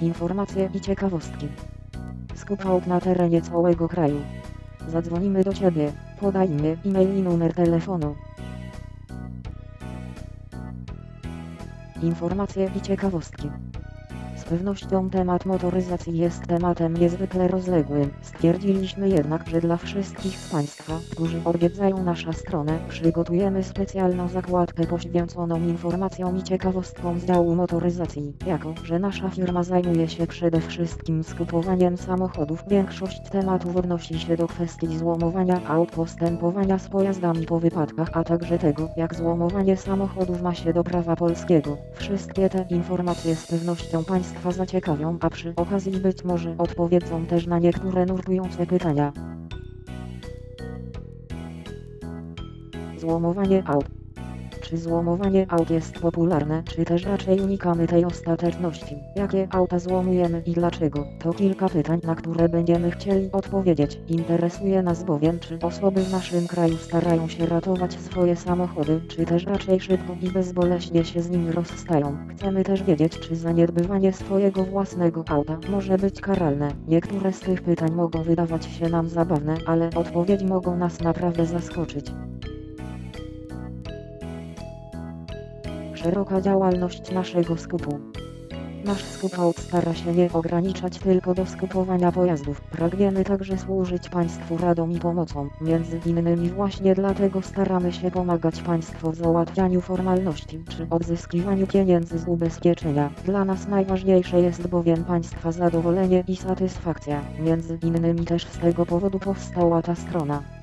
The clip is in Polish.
Informacje i ciekawostki. Skup na terenie całego kraju. Zadzwonimy do Ciebie. Podaj imię, e-mail i numer telefonu. Informacje i ciekawostki. Z pewnością temat motoryzacji jest tematem niezwykle rozległym. Stwierdziliśmy jednak, że dla wszystkich z Państwa, którzy odwiedzają naszą stronę, przygotujemy specjalną zakładkę poświęconą informacjom i ciekawostkom z działu motoryzacji. Jako, że nasza firma zajmuje się przede wszystkim skupowaniem samochodów, większość tematów odnosi się do kwestii złomowania aut, postępowania z pojazdami po wypadkach, a także tego, jak złomowanie samochodów ma się do prawa polskiego. Wszystkie te informacje z pewnością Państwa zaciekawią, a przy okazji być może odpowiedzą też na niektóre nurtujące pytania. Złomowanie aut. Czy złomowanie aut jest popularne, czy też raczej unikamy tej ostateczności? Jakie auta złomujemy i dlaczego? To kilka pytań, na które będziemy chcieli odpowiedzieć. Interesuje nas bowiem, czy osoby w naszym kraju starają się ratować swoje samochody, czy też raczej szybko i bezboleśnie się z nimi rozstają. Chcemy też wiedzieć, czy zaniedbywanie swojego własnego auta może być karalne. Niektóre z tych pytań mogą wydawać się nam zabawne, ale odpowiedzi mogą nas naprawdę zaskoczyć. Szeroka działalność naszego skupu. Nasz skup aut stara się nie ograniczać tylko do skupowania pojazdów. Pragniemy także służyć Państwu radą i pomocą. Między innymi właśnie dlatego staramy się pomagać Państwu w załatwianiu formalności czy odzyskiwaniu pieniędzy z ubezpieczenia. Dla nas najważniejsze jest bowiem Państwa zadowolenie i satysfakcja. Między innymi też z tego powodu powstała ta strona.